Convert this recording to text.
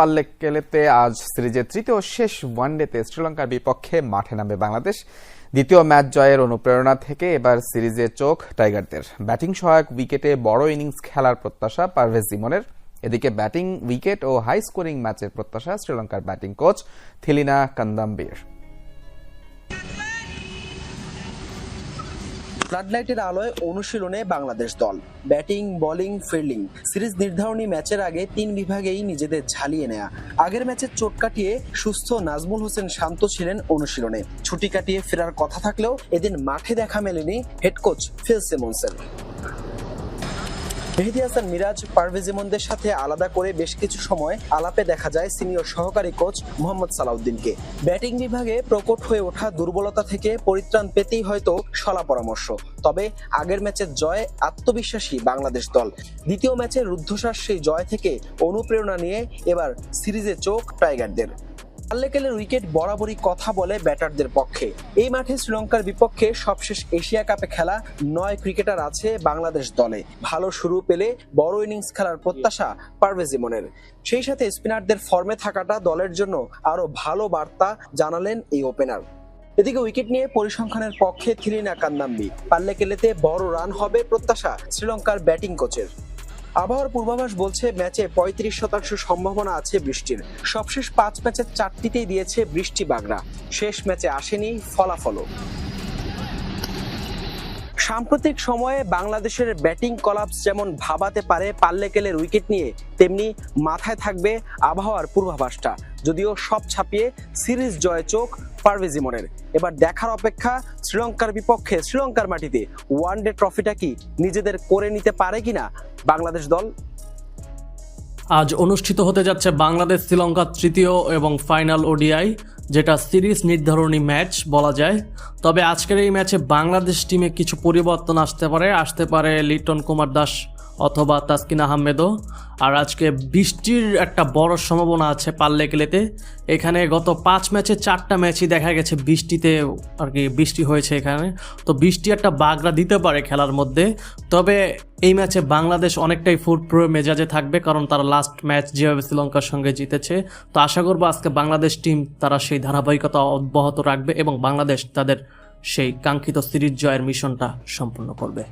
পাল্লেকেলেতে আজ সিরিজের তৃতীয় শেষ ওয়ানডেতে শ্রীলঙ্কার বিপক্ষে মাঠে নামবে বাংলাদেশ। দ্বিতীয় ম্যাচ জয়ের অনুপ্রেরণা থেকে এবার সিরিজে চোখ টাইগারদের। ব্যাটিং সহায়ক উইকেটে বড় ইনিংস খেলার প্রত্যাশা পারভেজ জিমনের এদিকে ব্যাটিং উইকেট ও হাই স্কোরিং ম্যাচের প্রত্যাশা শ্রীলঙ্কার ব্যাটিং কোচ থিলিনা কান্দাম্বির। ফ্লাডলাইটের আলোয় অনুশীলনে বাংলাদেশ দল। ব্যাটিং, বোলিং, ফিল্ডিং সিরিজ নির্ধারণী ম্যাচের আগে তিন বিভাগেই নিজেদের ঝালিয়ে নেয়া। আগের ম্যাচের চোট কাটিয়ে সুস্থ নাজমুল হোসেন শান্ত ছিলেন অনুশীলনে। ছুটি কাটিয়ে ফেরার কথা থাকলেও এদিন মাঠে দেখা মেলেনি হেড কোচ ফিল সিমন্সের মেহেদি হাসান, মিরাজ, পারভেজ ইমনদের সাথে আলাদা করে বেশ কিছু সময় আলাপে দেখা যায় সিনিয়র সহকারী কোচ মোহাম্মদ সালাউদ্দিনকে। ব্যাটিং বিভাগে প্রকট হয়ে ওঠা দুর্বলতা থেকে পরিত্রাণ পেতেই হয়তো সলা পরামর্শ। তবে আগের ম্যাচের জয়ে আত্মবিশ্বাসী বাংলাদেশ দল। দ্বিতীয় ম্যাচের রুদ্ধশ্বাস সেই জয় থেকে অনুপ্রেরণা নিয়ে এবার সিরিজে চোখ টাইগারদের। পাল্লেকেলের উইকেট বরাবরই কথা বলে ব্যাটারদের পক্ষে। এই মাঠে শ্রীলঙ্কার বিপক্ষে সবশেষ এশিয়া কাপে খেলা নয় ক্রিকেটার আছে বাংলাদেশ দলে। ভালো শুরু পেলে বড় ইনিংস খেলার প্রত্যাশা পারভেজ ইমনের। সেই সাথে স্পিনারদের ফর্মে থাকাটা দলের জন্য আরও ভালো বার্তা জানালেন এই ওপেনার। এদিকে উইকেট নিয়ে পরিসংখ্যানের পক্ষে থিরিনা কান্দাম্বি পাল্লেকেলেতে বড় রান হবে প্রত্যাশা শ্রীলঙ্কার ব্যাটিং কোচের। আবহাওয়ার পূর্বাভাস বলছে, ম্যাচে পঁয়ত্রিশ শতাংশ সম্ভাবনা আছে বৃষ্টির। সবশেষ পাঁচ ম্যাচের চারটিতেই দিয়েছে বৃষ্টি বাগড়া। শেষ ম্যাচে আসেনি ফলাফলও। সাম্প্রতিক সময়ে বাংলাদেশের ব্যাটিং কলাপস যেমন ভাবাতে পারে পাল্লেকেলের উইকেট নিয়ে, তেমনি মাথায় থাকবে আবহাওয়ার পূর্বাভাসটা। যদিও সব ছাপিয়ে সিরিজ জয় চোখ পারভেজ ইমনের এবার দেখার অপেক্ষা শ্রীলঙ্কার বিপক্ষে, শ্রীলঙ্কার মাটিতে ওয়ানডে ট্রফিটা কি নিজেদের করে নিতে পারে কিনা বাংলাদেশ দল? আজ অনুষ্ঠিত হতে যাচ্ছে বাংলাদেশ শ্রীলঙ্কার তৃতীয় এবং ফাইনাল ওডিআই, যেটা সিরিজ নির্ধারণী ম্যাচ বলা যায়। তবে আজকের এই ম্যাচে বাংলাদেশ টিমে কিছু পরিবর্তন আসতে পারে। আসতে পারে লিটন কুমার দাস অথবা তাসকিন আহমেদও। আর আজকে বৃষ্টির একটা বড় সম্ভাবনা আছে পাল্লে কেলেতে এখানে গত পাঁচ ম্যাচে চারটা ম্যাচই দেখা গেছে বৃষ্টিতে, আর কি বৃষ্টি হয়েছে এখানে। তো বৃষ্টি একটা বাগড়া দিতে পারে খেলার মধ্যে। তবে এই ম্যাচে বাংলাদেশ অনেকটাই ফুট প্রো মেজাজে থাকবে কারণ তারা লাস্ট ম্যাচ যেভাবে শ্রীলঙ্কার সঙ্গে জিতেছে। তো আশা করব আজকে বাংলাদেশ টিম তারা সেই ধারাবাহিকতা অব্যাহত রাখবে এবং বাংলাদেশ তাদের সেই কাঙ্ক্ষিত সিরিজ জয়ের মিশনটা সম্পূর্ণ করবে।